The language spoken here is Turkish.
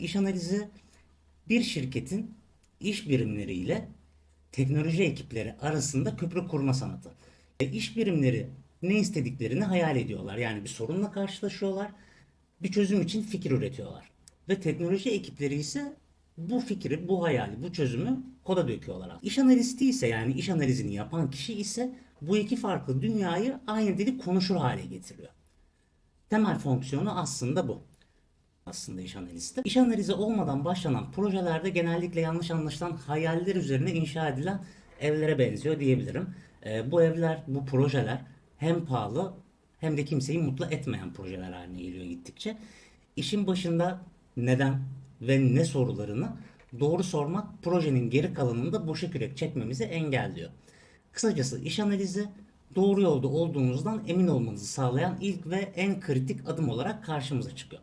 İş analizi bir şirketin iş birimleriyle teknoloji ekipleri arasında köprü kurma sanatı. E, iş birimleri ne istediklerini hayal ediyorlar. Yani bir sorunla karşılaşıyorlar. Bir çözüm için fikir üretiyorlar. Ve teknoloji ekipleri ise bu fikri, bu hayali, bu çözümü koda döküyorlar. İş analisti ise yani iş analizini yapan kişi ise bu iki farklı dünyayı aynı dili konuşur hale getiriyor. Temel fonksiyonu aslında bu. Aslında iş analisti. İş analizi olmadan başlanan projelerde genellikle yanlış anlaşılan hayaller üzerine inşa edilen evlere benziyor diyebilirim. Ee, bu evler, bu projeler hem pahalı hem de kimseyi mutlu etmeyen projeler haline geliyor gittikçe. İşin başında neden ve ne sorularını doğru sormak projenin geri kalanında boşa kürek çekmemizi engelliyor. Kısacası iş analizi doğru yolda olduğunuzdan emin olmanızı sağlayan ilk ve en kritik adım olarak karşımıza çıkıyor.